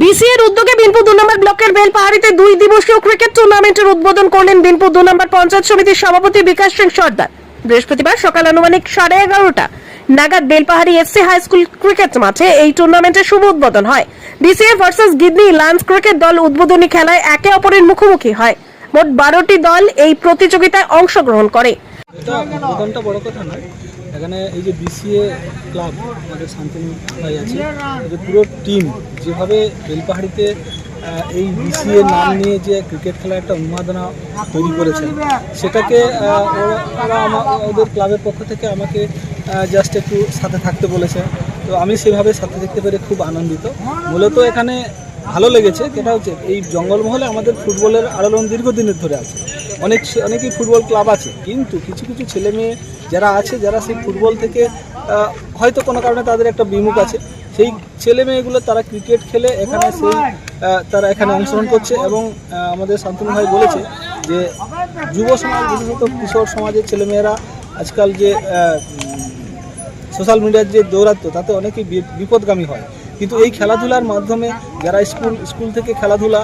বিসিএর উদ্যোগে বিনপুর দু নম্বর ব্লকের বেলপাহাড়িতে দুই দিবসীয় ক্রিকেট টুর্নামেন্টের উদ্বোধন করলেন বিনপুর দু নম্বর পঞ্চায়েত সমিতির সভাপতি বিকাশ সিং সর্দার। বৃহস্পতিবার সকাল আনুমানিক সাড়ে এগারোটা নাগাদ Belpahari SC high school cricket মাঠে এই টুর্নামেন্টের শুভ উদ্বোধন হয়। বিসিএ ভার্সেস গিদনি লান্স ক্রিকেট দল উদ্বোধনী খেলায় একে অপরের মুখোমুখি হয়। মোট বারোটি দল এই প্রতিযোগিতায় অংশগ্রহণ করে। এখানে এই যে বিসিএ ক্লাব আমাদের শান্তনু ভাই আছে এদের পুরো টিম যেভাবে বেলপাহাড়িতে এই বিসিএ নাম নিয়ে যে ক্রিকেট খেলার একটা উন্মাদনা তৈরি করেছে, সেটাকে ওরা ওদের ক্লাবের পক্ষ থেকে আমাকে জাস্ট একটু সাথে থাকতে বলেছে। তো আমি সেভাবে সাথে থাকতে পেরে খুব আনন্দিত। মূলত এখানে ভালো লেগেছে যেটা হচ্ছে এই জঙ্গলমহলে আমাদের ফুটবলের আলোড়ন দীর্ঘদিনের ধরে আছে। অনেক অনেকই ফুটবল ক্লাব আছে, কিন্তু কিছু কিছু ছেলে মেয়ে যারা আছে, যারা সেই ফুটবল থেকে হয়তো কোনো কারণে তাদের একটা বিমুখ আছে, সেই ছেলে মেয়েগুলো তারা ক্রিকেট খেলে এখানে সেই তারা এখানে অংশগ্রহণ করছে এবং আমাদের শান্তনু ভাই বলেছে যে যুব সমাজ, বিশেষত কিশোর সমাজের ছেলেমেয়েরা আজকাল যে সোশ্যাল মিডিয়ার যে দৌরাত্ম তাতে অনেকেই বিপদগামী হয়। কিন্তু এই খেলাধুলার মাধ্যমে যারা স্কুল স্কুল থেকে খেলাধুলা,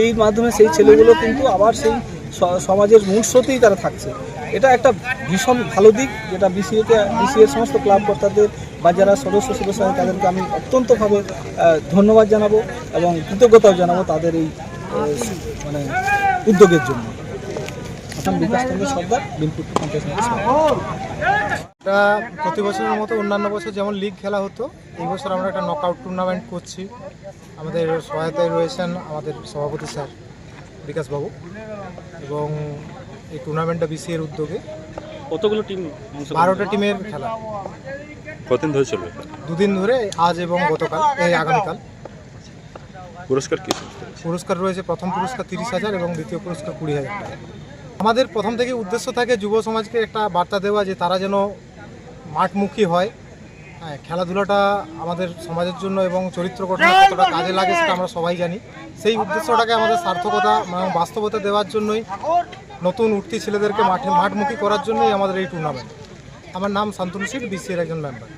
এই মাধ্যমে সেই ছেলেগুলো কিন্তু আবার সেই সমাজের মূল স্রোতেই তারা থাকছে এটা একটা ভীষণ ভালো দিক যেটা বিসিএকে বিসিএর সমস্ত ক্লাব কর্তাদের বা যারা সদস্য সদস্য তাদেরকে আমি অত্যন্তভাবে ধন্যবাদ জানাব এবং কৃতজ্ঞতাও জানাব তাদের এই মানে উদ্যোগের জন্য বিকাশ চন্দ্র সর্দার, বিনপুর পঞ্চায়েত। এটা প্রতি বছরের মতো অন্যান্য বছর যেমন লিগ খেলা হতো এই বছর আমরা একটা নকআউট টুর্নামেন্ট করছি। আমাদের সহায়তায় রয়েছেন আমাদের সভাপতি স্যার বিকাশবাবু এবং এই টুর্নামেন্টটা বিসিএর উদ্যোগে। কতগুলো টিম বারোটা টিমের খেলা। কতদিন ধরে চলবে? দুদিন ধরে আজ এবং গতকাল এই আগামীকাল। পুরস্কার কি? পুরস্কার রয়েছে প্রথম পুরস্কার তিরিশ হাজার এবং দ্বিতীয় পুরস্কার কুড়ি হাজার আমাদের প্রথম থেকে উদ্দেশ্য থাকে যুব সমাজকে একটা বার্তা দেওয়া যে তারা যেন মাঠমুখী হয়। হ্যাঁ খেলাধুলাটা আমাদের সমাজের জন্য এবং চরিত্র গঠনে কতটা কাজে লাগে সেটা আমরা সবাই জানি। সেই উদ্দেশ্যটাকে আমাদের সার্থকতা বাস্তবতা দেওয়ার জন্যই নতুন উঠতি ছেলেদেরকে মাঠে মাঠমুখী করার জন্যই আমাদের এই টুর্নামেন্ট আমার নাম শান্তনু সিট বিসিএর একজন মেম্বার